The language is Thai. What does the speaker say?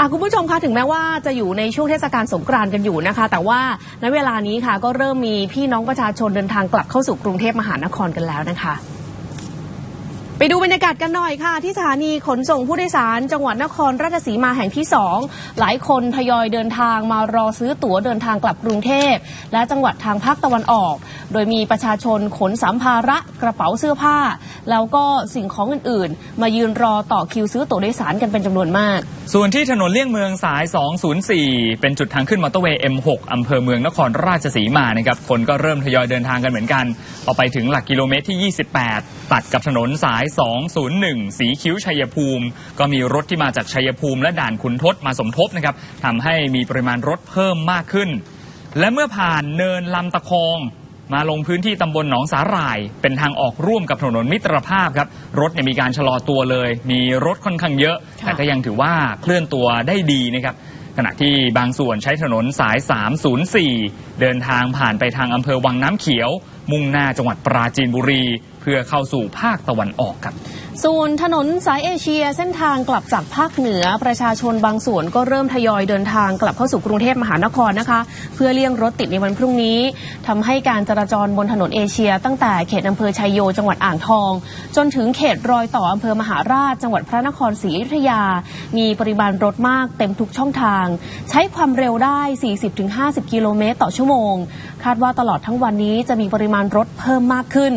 อะคุณผู้ชมคะถึงแม้ว่าจะอยู่ในช่วงเทศกาลสงกรานต์กันอยู่นะคะ แต่ว่าณเวลานี้ค่ะ ก็เริ่มมีพี่น้องประชาชนเดินทางกลับเข้าสู่กรุงเทพมหานครกันแล้วนะคะ ไปดูบรรยากาศกันหน่อยค่ะ ที่สถานีขนส่งผู้โดยสาร จังหวัดนครราชสีมาแห่งที่ 2 หลายคนทยอยเดินทางมารอซื้อตั๋วเดินทางกลับกรุงเทพ และจังหวัดทางภาคตะวันออก โดยมีประชาชนขนสัมภาระกระเป๋าเสื้อผ้า แล้วก็สิ่งของอื่นๆ มายืนรอต่อคิวซื้อตั๋วโดยสารกันเป็นจำนวนมาก ส่วนที่ถนนเลี่ยงเมืองสาย 204 เป็นจุดทางขึ้นมอเตอร์เวย์ M6 อำเภอเมืองนครราชสีมานะครับคนก็เริ่มทยอยเดินทางกันเหมือนกันพอไปถึงหลักกิโลเมตรที่ 28 ตัดกับถนนสาย 201 สีคิ้วชัยภูมิ ก็มีรถที่มาจากชัยภูมิ และด่านขุนทดมาสมทบนะครับทำให้มีปริมาณรถเพิ่มมากขึ้น และเมื่อผ่านเนินลำตะคอง มาลงพื้นที่ตำบลหนองสาหร่าย เป็นทางออกร่วมกับถนนมิตรภาพครับ รถเนี่ยมีการชะลอตัวเลย มีรถค่อนข้างเยอะค่ะแต่ก็ยังถือว่าเคลื่อนตัวได้ดีนะครับขณะที่บางส่วนใช้ถนนสาย 304 เดินทางผ่านไปทางอำเภอวังน้ำเขียว มุ่งหน้าจังหวัดปราจีนบุรี เพื่อเข้าสู่ภาคตะวันออกครับส่วนถนนสายเอเชียเส้นทางกลับจากภาคเหนือ ประชาชนบางส่วนก็เริ่มทยอยเดินทางกลับเข้าสู่กรุงเทพมหานครนะคะ เพื่อเลี่ยงรถติดในวันพรุ่งนี้ทำให้การจราจรบนถนนเอเชีย ตั้งแต่เขตอำเภอชัยโยจังหวัดอ่างทอง จนถึงเขตรอยต่ออำเภอมหาราช จังหวัดพระนครศรีอยุธยา มีปริมาณรถมากเต็มทุกช่องทาง ใช้ความเร็วได้ 40-50 กิโลเมตรต่อชั่วโมง คาดว่าตลอดทั้งวันนี้จะมีปริมาณรถเพิ่มมากขึ้น